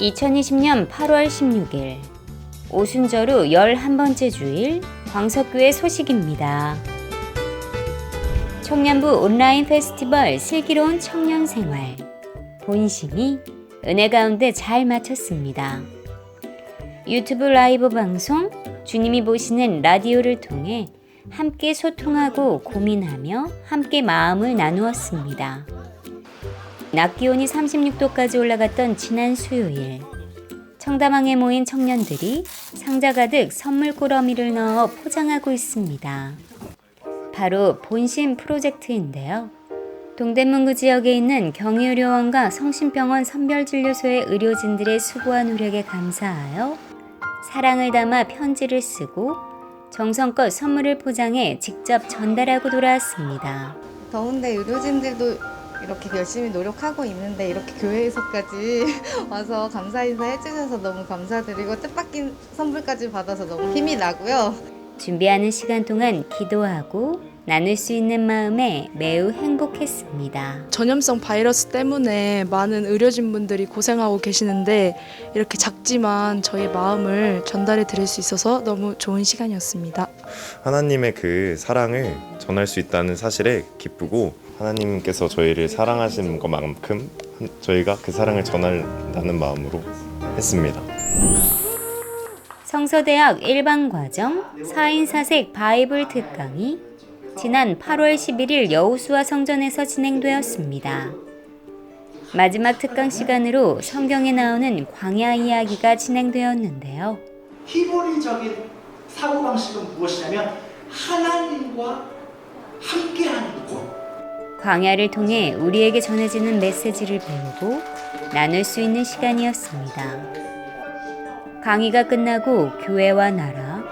2020년 8월 16일 오순절 후 11번째 주일 광석교회 소식입니다. 청년부 온라인 페스티벌 슬기로운 청년 생활 본심이 은혜 가운데 잘 마쳤습니다. 유튜브 라이브 방송 주님이 보시는 라디오를 통해 함께 소통하고 고민하며 함께 마음을 나누었습니다. 낮 기온이 36도까지 올라갔던 지난 수요일 청담항에 모인 청년들이 상자 가득 선물 꾸러미를 넣어 포장하고 있습니다. 바로 본심 프로젝트인데요. 동대문구 지역에 있는 경의의료원과 성심병원 선별진료소의 의료진들의 수고와 노력에 감사하여 사랑을 담아 편지를 쓰고 정성껏 선물을 포장해 직접 전달하고 돌아왔습니다. 더운데 의료진들도 이렇게 열심히 노력하고 있는데 이렇게 교회에서까지 와서 감사 인사 해주셔서 너무 감사드리고 뜻밖인 선물까지 받아서 너무 힘이 나고요. 준비하는 시간 동안 기도하고 나눌 수 있는 마음에 매우 행복했습니다. 전염성 바이러스 때문에 많은 의료진 분들이 고생하고 계시는데 이렇게 작지만 저의 마음을 전달해 드릴 수 있어서 너무 좋은 시간이었습니다. 하나님의 그 사랑을 전할 수 있다는 사실에 기쁘고 하나님께서 저희를 사랑하시는 것만큼 한- 저희가 그 사랑을 전한다는 마음으로 했습니다. 성서대학 일반과정 4인 사색 바이블 특강이 지난 8월 11일 여우수와 성전에서 진행되었습니다. 마지막 특강 시간으로 성경에 나오는 광야 이야기가 진행되었는데요. 히브리적인 사고방식은 무엇이냐면 하나님과. 광야를 통해 우리에게 전해지는 메시지를 배우고 나눌 수 있는 시간이었습니다. 강의가 끝나고 교회와 나라,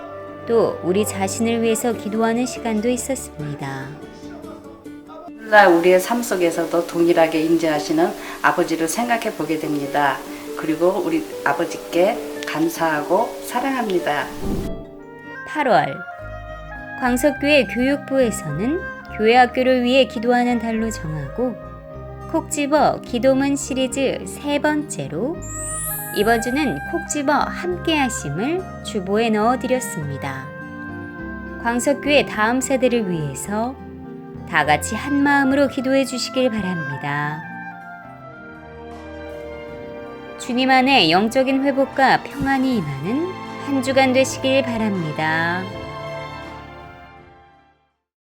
또 우리 자신을 위해서 기도하는 시간도 있었습니다. 오늘날 우리의 삶 속에서도 동일하게 임재하시는 아버지를 생각해 보게 됩니다. 그리고 우리 아버지께 감사하고 사랑합니다. 8월 광석교회 교육부에서는 교회 학교를 위해 기도하는 달로 정하고 콕 집어 기도문 시리즈 세 번째로 이번 주는 콕 집어 함께 하심을 주보에 넣어 드렸습니다. 광석교회 다음 세대를 위해서 다 같이 한 마음으로 기도해 주시길 바랍니다. 주님 안에 영적인 회복과 평안이 임하는 한 주간 되시길 바랍니다.